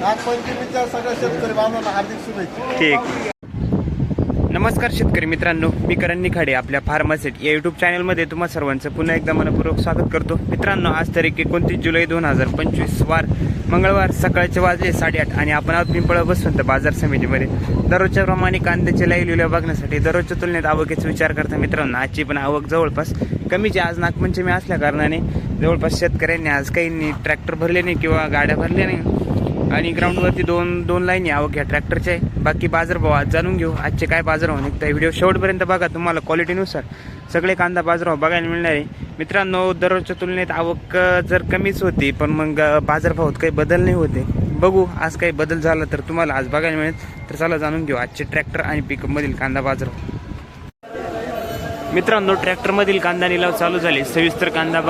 नागपंचमीच्या सगळ्या शेतकरी बांधवांना हार्दिक शुभेच्छा. ठीक. नमस्कार शेतकरी मित्रांनो मी करण निखाडे आपल्या फार्मासेट या युट्यूब चॅनलमध्ये तुम्हा सर्वांचं पुन्हा एकदा मनपूर्वक स्वागत करतो. मित्रांनो आज तारीख एकोणतीस जुलै दोन हजार पंचवीस वार मंगळवार सकाळचे वाजले साडेआठ आणि आपण आज पिंपळ बसवंत बाजार समितीमध्ये. दररोजच्या प्रमाणे कांद्याचे लाईव्ह लिहिल्या बघण्यासाठी दररोजच्या तुलनेत आवकेचा विचार करता मित्रांनो आजची पण आवक जवळपास कमीची आज नागपंचमी असल्या कारणाने जवळपास शेतकऱ्यांनी आज काही ट्रॅक्टर भरले नाही किंवा गाड्या भरल्या नाही. आणि ग्राउंडवरती दोन दोन लाईन आवक घ्या. ट्रॅक्टरचे आहे. बाकी बाजारभाव आज जाणून घेऊ. आजचे काय बाजारभाव निघताय व्हिडिओ शेवटपर्यंत बघा. तुम्हाला क्वालिटीनुसार सगळे कांदा बाजारभाव बघायला मिळणार. आहे मित्रांनो दररोजच्या तुलनेत आवक जर कमीच होती पण मग बाजारभावात काही बदल नाही होते. बघू आज काही बदल झाला तर तुम्हाला आज बघायला मिळेल. तर चला जाणून घेऊ आजचे ट्रॅक्टर आणि पिकअपमधील कांदा बाजारभाव मित्रांनो ट्रॅक्टरमधील कांदा निलाव चालू झाले. सविस्तर कांदा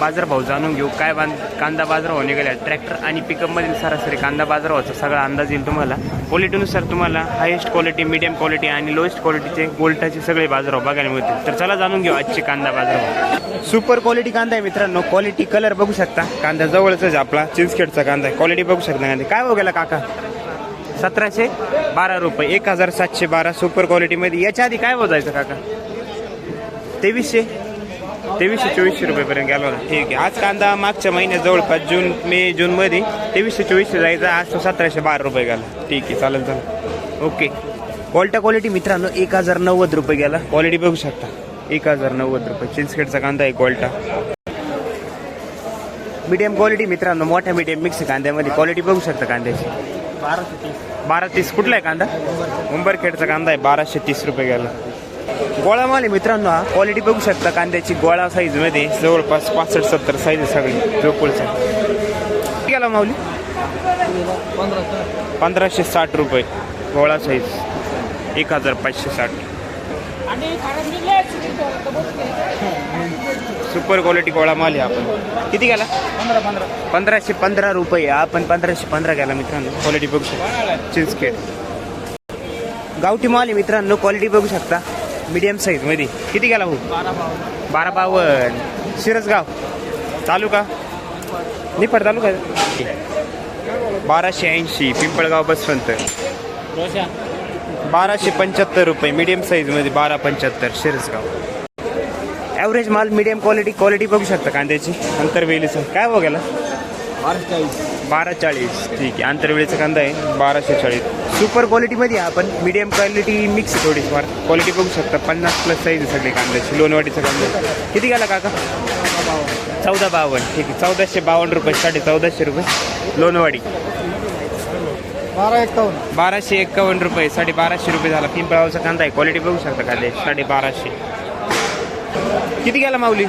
बाजारभाव जाणून घेऊ. काय बांध कांदा बाजारभाव निघाला? ट्रॅक्टर आणि पिकअपमधील सरासरी कांदा बाजारभावाचा सगळा अंदाज येईल तुम्हाला. क्वालिटीनुसार तुम्हाला हायेस्ट क्वालिटी मिडियम क्वालिटी आणि लोएस्ट क्वालिटीचे गोल्टाचे सगळे बाजारभाव बघायला मिळतील. तर चला जाणून घेऊ आजचे कांदा बाजारभाव. सुपर क्वालिटी कांदा आहे मित्रांनो. क्वालिटी कलर बघू शकता. कांदा जवळच आहे आपला. चिंचखेडचा कांदा आहे. क्वालिटी बघू शकता कांदा. काय गेला काका? सतराशे बारा रुपये. एक हजार सातशे बारा सुपर क्वालिटीमध्ये याच्या आधी काय बोलायचं काका? तेवीसशे? तेवीसशे चोवीसशे रुपयेपर्यंत गेला होता. ठीक आहे. आज कांदा मागच्या महिन्यात जवळपास जून मे जूनमध्ये तेवीसशे चोवीसशे जायचा आज तो सतराशे बारा रुपये गेला. ठीक आहे चालेल चालेल. ओके. क्वालिटा क्वालिटी मित्रांनो एक हजार नव्वद रुपये गेला. क्वालिटी बघू शकता. एक हजार नव्वद रुपये. चिंचखेडचा कांदा आहे क्वालिटा मीडियम क्वालिटी मित्रांनो मोठ्या मीडियम मिक्स कांद्यामध्ये क्वालिटी बघू शकता कांद्याची. बाराशे तीस. बारा तीस. कुठला आहे कांदा? उंबरखेडचा कांदा आहे. बाराशे तीस रुपये गेला. गोळा माल आहे मित्रांनो हा. क्वालिटी बघू शकता कांद्याची गोळा साईजमध्ये. जवळपास पासष्ट सत्तर साईज आहे सगळी जोपुलचा किती गेला माऊली? पंधराशे साठ रुपये. गोळा साईज एक हजार पाचशे साठ. सुपर क्वालिटी गोळा माल आहे आपण. किती गेला? पंधराशे पंधरा रुपये. आपण पंधराशे पंधरा गेला मित्रांनो. क्वालिटी बघू शकता. चिंचखेड गावठी माल आहे मित्रांनो. क्वालिटी बघू शकता. मीडियम साईजमध्ये. किती गेला हो? बारा बावन. बावन्न शिरसगाव. चालू का तालुका? चालू का बाराशे ऐंशी पिंपळगाव बसवंत. बाराशे पंच्याहत्तर रुपये मीडियम साईजमध्ये बारा पंच्याहत्तर शिरसगाव. ॲव्हरेज माल मीडियम क्वालिटी क्वालिटी बघू शकता कांद्याची. आंतरवेलीचं काय हो बाराशे चाळीस. बारा चाळीस. ठीक आहे. आंतरवेळेचा कांदा आहे बाराशे चाळीस सुपर क्वालिटीमध्ये आहे आपण मीडियम क्वालिटी मिक्स आहे थोडीफार क्वालिटी बघू शकता पन्नास प्लस साईज आहे सगळी कांद्याची लोणवाडीचा कांदा. किती गेला काका? चौदा बावन्न. ठीक आहे चौदाशे बावन्न रुपये साडे चौदाशे रुपये. लोणवाडी. बारा एकावन्न. बाराशे एक्कावन्न रुपये साडे बाराशे रुपये झाला. पिंपळावचा कांदा आहे. क्वालिटी बघू शकता कांद्याची साडे बाराशे. किती गेला माऊली?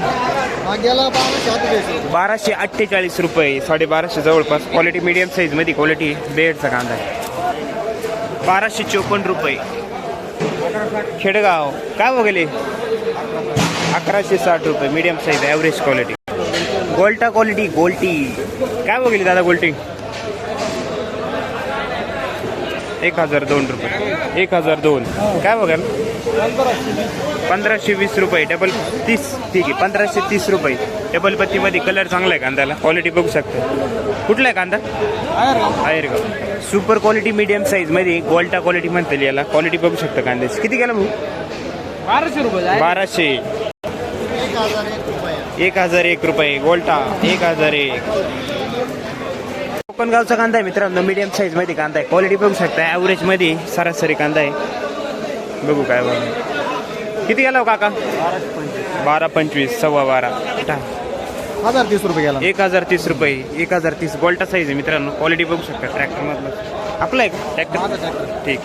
बाराशे अठ्ठेचाळीस रुपये. साडे बाराशे जवळपास. क्वालिटी मीडियम साईजमध्ये क्वालिटी बेडचा कांदा आहे. बाराशे चोपन्न रुपये. खेडगाव काय वगैरे अकराशे साठ रुपये मिडियम साईज ॲव्हरेज क्वालिटी गोल्टा क्वालिटी गोल्टी काय बघली दादा गोल्टी एक हजार दोन रुपये. एक हजार दोन. काय बघाल? पंधराशे वीस रुपये डबल तीस. ठीक आहे पंधराशे तीस रुपये. डबल पत्तीमध्ये कलर चांगला आहे कांद्याला. क्वालिटी बघू शकता. कुठला आहे कांदा? आहेरगाव सुपर क्वालिटी मीडियम साईजमध्ये गोल्टा क्वालिटी म्हणता येईल याला. क्वालिटी बघू शकता कांद्याची. किती गेला भाऊ? बाराशे रुपये बाराशे. एक हजार एक रुपये. गोल्टा एक हजार एक. कोकणगावचा कांदा आहे मित्रांनो. मीडियम साईजमध्ये कांदा आहे. क्वालिटी बघू शकता. ॲव्हरेजमध्ये सरासरी कांदा आहे. बघू काय बघू. किती गेला हो काका? बारा पंचवीस. सव्वा बारा. हजार तीस रुपये गेला. एक हजार तीस रुपये. एक हजार तीस. गोल्टा साईज आहे मित्रांनो. क्वालिटी बघू शकता. ट्रॅक्टर मधलं. आपलं आहे का ट्रॅक्टर ठीक.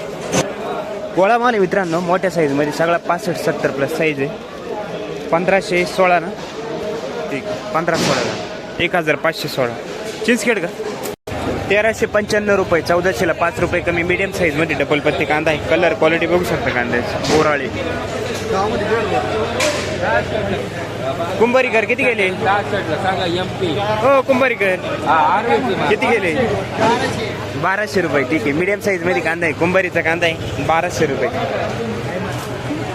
गोळा माल आहे मित्रांनो. मोठ्या साईजमध्ये सगळा पासष्ट सत्तर प्लस साईज आहे. पंधराशे सोळा ना? ठीक. पंधरा सोळा. एक हजार पाचशे सोळा. चिंचखेड का? तेराशे पंच्याण्णव रुपये चौदाशेला पाच रुपये कमी मीडियम साईजमध्ये डबल पत्ती कांदा आहे. कलर क्वालिटी बघू शकता कांद्याची. बोराळी. कुंभारीकर किती गेले? हो कुंभारीकर. किती गेले? बाराशे रुपये. ठीक आहे. मीडियम साईजमध्ये कांदा आहे. कुंभारीचा कांदा आहे. बाराशे रुपये.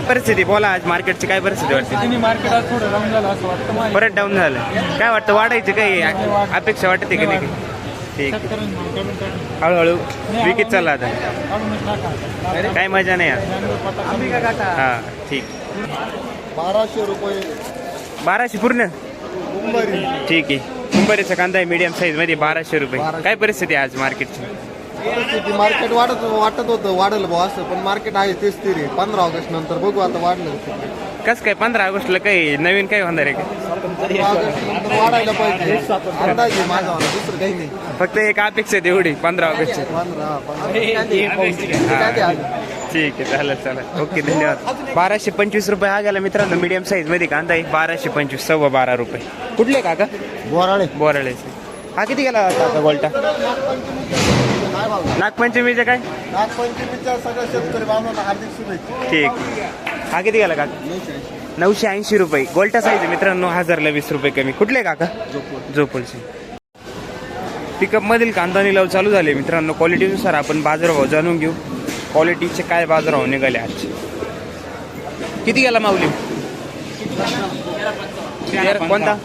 परिस्थिती बोला आज मार्केटची काय परिस्थिती वाटते? मार्केट आज थोडं डाऊन झालं असं वाटतं मला. परत डाऊन झालं. काय वाटतं वाढायचं काही अपेक्षा वाटते की नाही? ठीक. हळूहळू विकीत चालला आता. काय मजा नाही हा ठीक. बाराशे रुपये. बाराशे पूर्ण? मुंबई ठीक आहे. मुंबईचा कांदा आहे मीडियम साईजमध्ये बाराशे रुपये. काय परिस्थिती आहे आज मार्केटची परिस्थिती मार्केट वाढत वाटत होतं वाढेल भाऊ असं पण मार्केट आहे तेच तरी. पंधरा ऑगस्ट नंतर बघू आता वाढलं. कस काय पंधरा ऑगस्टला काही नवीन काय होणार आहे का? पंधरा ऑगस्ट नंतर वाढायला पाहिजे अंदाज आहे माझा वाला, दुसरं काही नाही फक्त एक अपेक्षा आहे तेवढी पंधरा ऑगस्टची. पंधरा पंधरा ठीक आहे चालेल चालेल. ओके धन्यवाद. बाराशे पंचवीस रुपये हा गेला मित्रांनो मीडियम साईजमध्ये कांदा आहे बाराशे पंचवीस सव्वा बारा रुपये. कुठले काका? बोराळे. बोराळेचे हा किती गेला काका गोल्टा? नागपंचमीचे काय? नागपंचमीच्या सगळ्या शेतकरी बांधवांना हार्दिक शुभेच्छा. ठीक. हा किती गेला काका? नऊशे ऐंशी रुपये. गोल्टा साईज आहे मित्रांनो हजारला वीस रुपये कमी. कुठले काका? जोपलचे पिकअप मधील कांदा निलाव चालू झाले. मित्रांनो क्वालिटीनुसार आपण बाजारभाव जाणून घेऊ. क्वालिटीचे काय बाजारभाव निघाले आजचे किती गेला माऊली? तेरा- कोणता?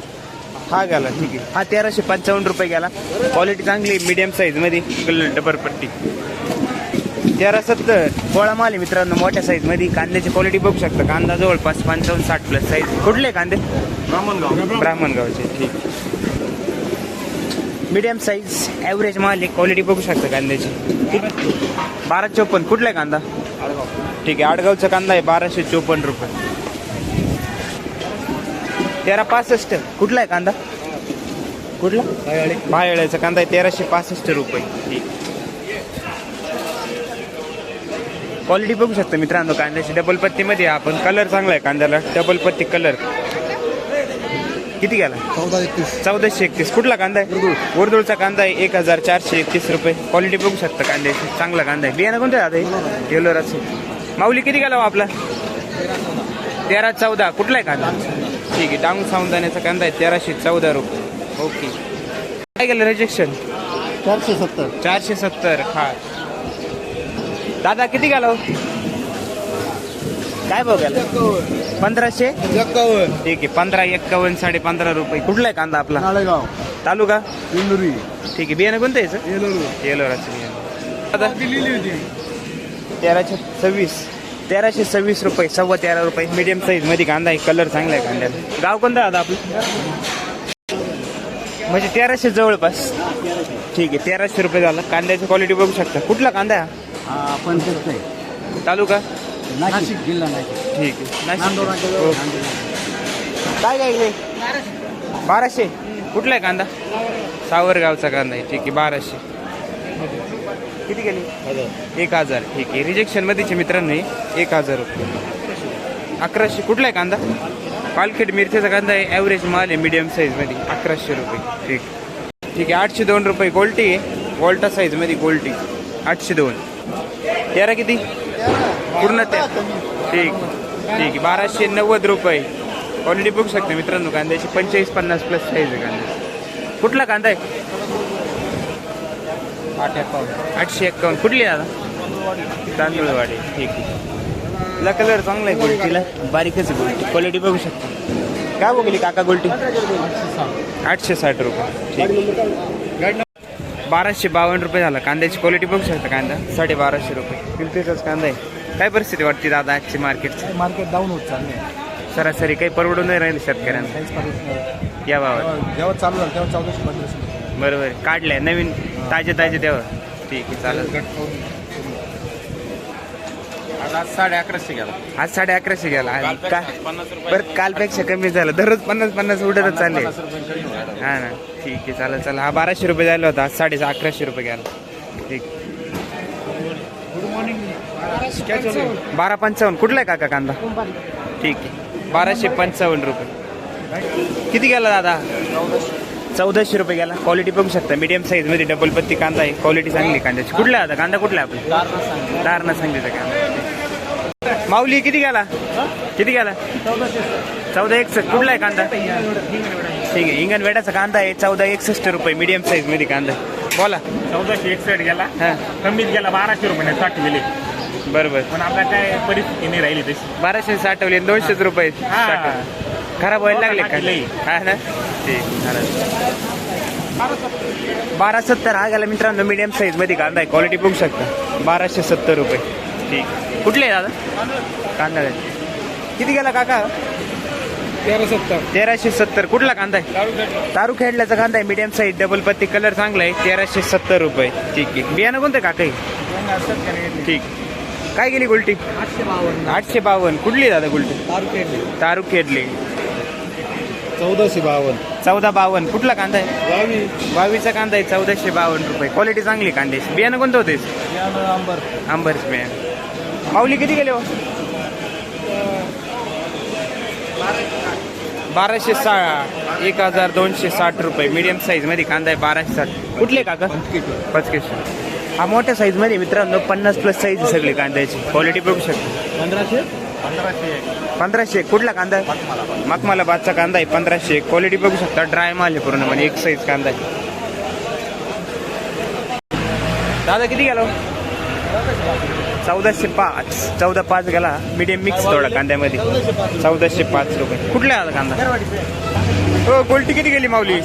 हा गेला ठीक आहे. हा तेराशे पंचावन्न रुपये गेला. क्वालिटी चांगली मीडियम साईजमध्ये. कलर डबर पट्टी. तेरा सत्तर. गोळा माल आहे मित्रांनो मोठ्या साईजमध्ये. कांद्याची क्वालिटी बघू शकता. कांदा जवळपास पंचावन्न साठ प्लस साईज कुठले कांदे? ब्राह्मणगाव. ब्राह्मणगावचे. ठीक. मीडियम साईज ॲव्हरेज माल आहे. क्वालिटी बघू शकता कांद्याची. बारा चोपन्न. कुठला आहे कांदा? ठीक आहे. आडगावचा कांदा आहे. बाराशे चोपन्न रुपये. तेरा पासष्ट. कुठला आहे कांदा? कुठला? भायळ्याचा कांदा आहे. तेराशे पासष्ट रुपये. ठीक. क्वालिटी बघू शकता मित्रांनो कांद्याची. डबल पत्तीमध्ये आपण कलर चांगला आहे कांद्याला. डबल पत्ती कलर किती गेला? चौदा एकतीस. चौदाशे एकतीस. कुठला कांदा आहे? उर्दूळचा कांदा आहे एक हजार चारशे एकतीस रुपये. क्वालिटी बघू शकता कांद्याची. चांगला कांदा आहे. बियाणं कोणतं आता टेलरचं माऊली किती गेला हो आपला? तेरा चौदा. कुठला आहे कांदा? ठीक आहे. डाऊन सावधानाचा कांदा आहे. तेराशे चौदा रुपये. ओके. काय गेलं रिजेक्शन चारशे सत्तर. चारशे सत्तर. हा. दादा किती गेला? काय गेला? पंधराशे? एक्कावन्न ठीक आहे पंधरा एक्कावन्न साडे पंधरा रुपये. कुठला आहे कांदा आपला? नाळेगाव. तालुका? इंदुरी. ठीक आहे बियाणं कोणतं याचं? येलोरू. येलोराचं बियाणं. आता लिहिली होती. तेराशे सव्वीस. तेराशे सव्वीस रुपये सव्वा तेरा रुपये. मीडियम साईजमध्ये कांदा आहे कलर चांगला आहे कांद्याला. गाव कोणतं आता आपलं? म्हणजे तेराशे जवळपास. ठीक आहे तेराशे रुपये झाला. कांद्याची क्वालिटी बघू शकता. कुठला कांदा आहे हा? पंचवीस तालुका? नाशिक जिल्हा नाशिक. ठीक आहे. हो. काय काय? बाराशे. कुठला आहे कांदा? सावरगावचा कांदा आहे. ठीक आहे बाराशे. किती गेली? एक हजार. ठीक आहे. रिजेक्शन मध्येच मित्रांनो हे एक हजार रुपये. अकराशे. कुठला आहे कांदा? पालखेड मिरचीचा कांदा आहे. ॲव्हरेज माल आहे मीडियम साईजमध्ये अकराशे रुपये. ठीक. ठीक आहे आठशे दोन रुपये गोल्टी आहे. गोल्टा साईजमध्ये गोल्टी आठशे दोन. तेरा किती? पूर्ण ते ठीक ठीक. आहे बाराशे नव्वद रुपये. ऑलरेडी बघू शकता मित्रांनो कांद्याची. पंचेचाळीस पन्नास प्लस साईज आहे कांदा. कुठला कांदा आहे? आठ एकावन्न आठशे एकावन्न कुठली आहे दादा? तांदूळवाडी. ठीक आहे तिला कलर चांगला आहे गोल्टीला बारीकच आहे गोल्टी क्वालिटी बघू शकता. काय बघली काका गोल्टी आठशे साठ रुपये. ठीक. बाराशे बावन्न रुपये झाला. कांद्याची क्वालिटी बघू शकता कांदा. साडे बाराशे रुपये. पिंपरीचाच कांदा आहे. काय परिस्थिती वाटते दादा आजची मार्केटची मार्केट डाऊन होत चालले सरासरी काही परवडून नाही राहील शेतकऱ्यांना. या भावात. जेव्हा चालू झालं तेव्हा चौदाशे पंधराशे. बरोबर. काढलंय. नवीन ताजे ताजे तेव्हा. ठीक आहे चालेल. आज साडे अकराशे गेला. आज साडे अकराशे गेला. आणि का परत कालपेक्षा कमी झालं. दररोज पन्नास पन्नास उडतच चालले. हा ना. ठीक आहे चालेल चालेल. हा बाराशे रुपये झाला होता. आज साडे अकराशे रुपये गेला. ठीक. बारा पंचावन्न. कुठला आहे काका कांदा? ठीक आहे. बाराशे पंचावन्न रुपये. किती गेला दादा? चौदाशे रुपये गेला. क्वालिटी बघू शकता. मीडियम साईजमध्ये डबल पत्ती कांदा आहे. क्वालिटी चांगली आहे कांद्याची. कुठला आहे आता? कांदा कुठला आहे आपला? दारणा सांगितलं कांदा. माऊली किती गेला? किती गेला? चौदा एकसष्ट. कुठला आहे कांदा? ठीक आहे इंगन वेडाचा कांदा आहे. चौदा एकसष्ट रुपये मीडियम साईजमध्ये कांदा आहे. बोला. चौदाशे एकसष्ट गेला. हा. कमीत गेला बाराशे रुपये साठ गेले. बरोबर. पण आपल्या काय परिस्थिती नाही राहिली तशी. बाराशे साठवले दोनशेच रुपये हा. खराब व्हायला लागले का. हा ना? ठीक बारा सत्तर हा गेला मित्रांनो मीडियम साईजमध्ये कांदा आहे. क्वालिटी बघू शकता. बाराशे सत्तर रुपये. ठीक. कुठले आहे दादा? कांदा किती गेला काका? तेरा सत्तर. तेराशे सत्तर. कुठला कांदा आहे? तारू खेडल्याचा कांदा आहे. मीडियम साईज डबल पत्ती कलर चांगला आहे. तेराशे सत्तर रुपये. ठीक आहे बियाणं कोणतं काका आहे ठीक. काय गेली गुलटी? आठशे बावन्न. आठशे बावन्न कुठली दादा गुलटी? तारखेडले तारू खेडली. चौदाशे बावन्न. चौदा बावन्न. कुठला कांदा आहे? बावी बावीसचा कांदा आहे. चौदाशे बावन्न रुपये. क्वालिटी चांगली आहे कांद्याची. बियाणं कोणतं होते? अंबर आंबरच बियाणं. माऊली किती गेले हो? बाराशे साठ एक हजार दोनशे साठ रुपये. मीडियम साईजमध्ये कांदा आहे बाराशे साठ. कुठले काका? पचकेश. हा मोठ्या साईजमध्ये मित्रांनो. पन्नास प्लस साईज सगळी कांद्याची. क्वालिटी बघू शकतो. पंधराशे? पंधराशे कुठला कांदा? आहे मखमालाबादचा कांदा आहे पंधराशे क्वालिटी बघू शकता. ड्राय माल आहे पूर्ण म्हणजे एक साईज कांदा आहे. दादा किती गेलो चौदाशे पाच. चौदा पाच गेला मीडियम मिक्स थोडा कांद्यामध्ये. चौदाशे पाच रुपये. कुठला आला कांदा? हो गोल्टी किती गेली माऊली?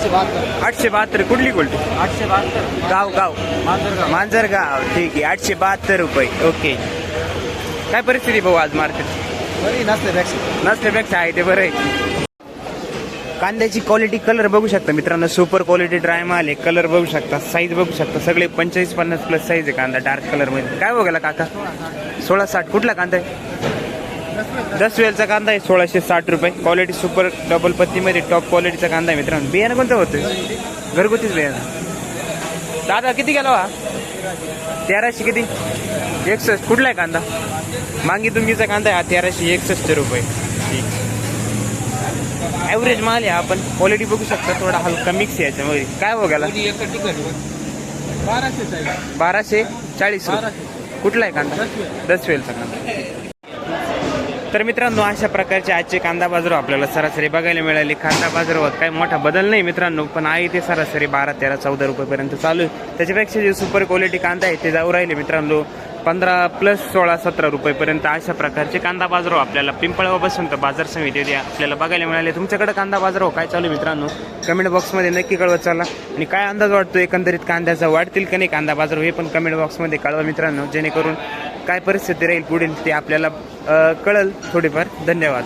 आठशे बहात्तर. कुठली गोल्टी? आठशे बहात्तर गाव गाव. मांजरगाव. मांजरगाव ठीक आहे आठशे बहात्तर रुपये. ओके. काय परिस्थिती भाऊ आज मार्केट बरी नसते पेक्षा नसल्यापेक्षा आहे ते बरं आहे. कांद्याची क्वालिटी कलर बघू शकता मित्रांनो. सुपर क्वालिटी ड्राय माल आहे. कलर बघू शकता. साईज बघू शकता. सगळे पंचेचाळीस पन्नास प्लस साईज आहे कांदा डार्क कलरमध्ये. काय बघायला काका? सोळा साठ. कुठला कांदा आहे? दस वेलचा कांदा आहे. सोळाशे साठ रुपये. क्वालिटी सुपर डबल पत्तीमध्ये टॉप क्वालिटीचा कांदा आहे मित्रांनो. बियाणं कोणतं होतं? घरगुतीच बियाणं. दादा किती गेला हो हा तेराशे किती? एकसष्ट. कुठला आहे कांदा? मांगी तुंगीचा कांदा आहे. हा तेराशे एकसष्ट रुपये. ठीक. ॲव्हरेज माल आहे आपण क्वालिटी बघू शकता थोडा हलका मिक्स याच्यामध्ये. काय बघायला बाराशे चाळीस कुठला आहे कांदा? दस वेलचा कांदा. तर मित्रांनो अशा प्रकारचे आजचे कांदा बाजार आपल्याला सरासरी बघायला मिळाली. कांदा बाजारावर काही मोठा बदल नाही मित्रांनो पण आहे ते सरासरी बारा तेरा चौदा रुपयेपर्यंत चालू आहे. त्याच्यापेक्षा जे सुपर क्वालिटी कांदा आहे ते जाऊ राहिले मित्रांनो. पंधरा प्लस सोळा सतरा रुपयेपर्यंत अशा प्रकारचे कांदा बाजार हो आपल्याला. पिंपळा बसून तर बाजार समिती आपल्याला बघायला मिळाले. तुमच्याकडे कांदा बाजार हो? काय चालू मित्रांनो? कमेंट बॉक्समध्ये नक्की कळवत चाला. आणि काय अंदाज वाटतो एकंदरीत कांद्याचा? वाढतील का नाही कांदा बाजार हो? हे? पण कमेंट बॉक्समध्ये कळवा मित्रांनो. जेणेकरून काय परिस्थिती राहील पुढील ते आपल्याला कळल थोडीफार. धन्यवाद.